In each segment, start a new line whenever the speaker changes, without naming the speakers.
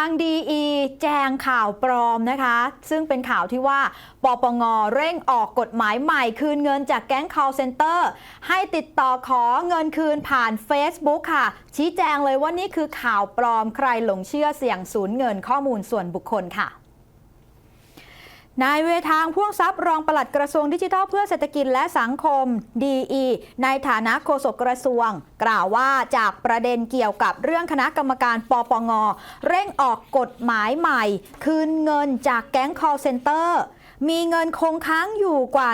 างดีแจงข่าวปลอมนะคะ ซึ่งเป็นข่าวที่ว่าปปงเร่งออกกฎหมายใหม่คืนเงินจากแก๊ง call center ให้ติดต่อขอเงินคืนผ่าน Facebook ค่ะ ชี้แจงเลยว่านี่คือข่าวปลอมใครหลงเชื่อเสี่ยงสูญเงินข้อมูลส่วนบุคคลค่ะ นายเวทางพ่วงทรัพย์รองปลัดกระทรวงดิจิทัลเพื่อเศรษฐกิจและสังคม DE ในฐานะโฆษกกระทรวง กล่าวว่าจากประเด็นเกี่ยวกับเรื่องคณะกรรมการปปง เร่งออกกฎหมายใหม่ คืนเงินจากแก๊ง call center มีเงินคงค้างอยู่กว่า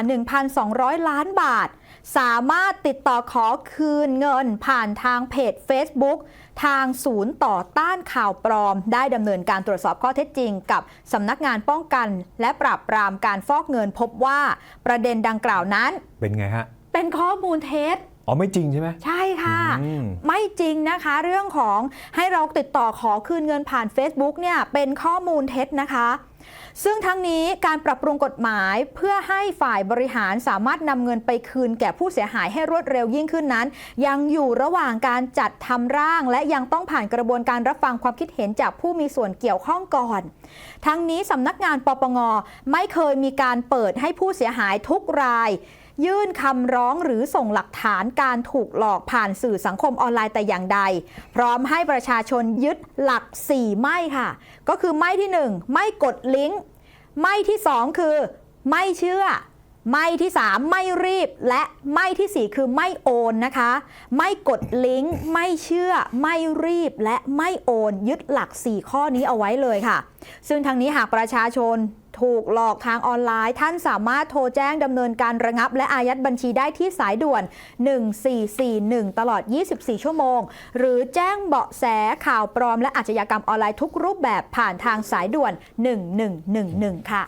1,200 ล้านบาท สามารถติดต่อขอคืนเงินผ่านทางเพจ Facebook ทางศูนย์ต่อต้านข่าวปลอม ได้ดำเนินการตรวจสอบข้อเท็จจริง กับสำนักงานป้องกัน และปราบปรามการฟอกเงินพบว่าประเด็นดังกล่าวนั้น
เป็นไงฮะ
เป็นข้อมูลเท็จ
อ๋อไม่จริงใช่ไหม
ใช่ ค่ะ
อืม
ไม่จริงนะคะ เรื่องของให้เราติดต่อขอคืนเงินผ่าน Facebook เนี่ยเป็นข้อมูลเท็จนะคะซึ่งทั้งนี้การปรับปรุงกฎหมายเพื่อให้ฝ่ายบริหารสามารถนำเงินไปคืนแก่ผู้เสียหายให้รวดเร็วยิ่งขึ้นนั้น ยังอยู่ระหว่างการจัดทำร่าง และยังต้องผ่านกระบวนการรับฟังความคิดเห็นจากผู้มีส่วนเกี่ยวข้องก่อน ทั้งนี้สำนักงานปปงไม่เคยมีการเปิดให้ผู้เสียหายทุกรายยื่นคำร้องหรือส่งหลักฐานการถูกหลอกผ่านสื่อสังคมออนไลน์แต่อย่างใด พร้อมให้ประชาชนยึดหลัก 4 ไม่ค่ะ ก็คือไม่ที่ 1 ไม่กดลิงก์ ไม่ที่ 2 คือ ไม่เชื่อ ไม่ที่ 3 ไม่รีบและไม่ทีสี่ 4 คือไม่โอนนะคะ ไม่กดลิงก์ไม่เชื่อ ไม่รีบและไม่โอนยึดหลัก 4 ข้อนี้เอาไว้เลยค่ะ ซึ่งทางนี้หากประชาชนถูกหลอกทางออนไลน์ ท่านสามารถโทรแจ้งดำเนินการระงับ และอายัดบัญชีได้ที่สายด่วน 1441 ตลอด 24 ชั่วโมง หรือแจ้งเบาะแสข่าวปลอมและอาชญากรรมออนไลน์ทุกรูปแบบผ่านทางสายด่วน 1111 ค่ะ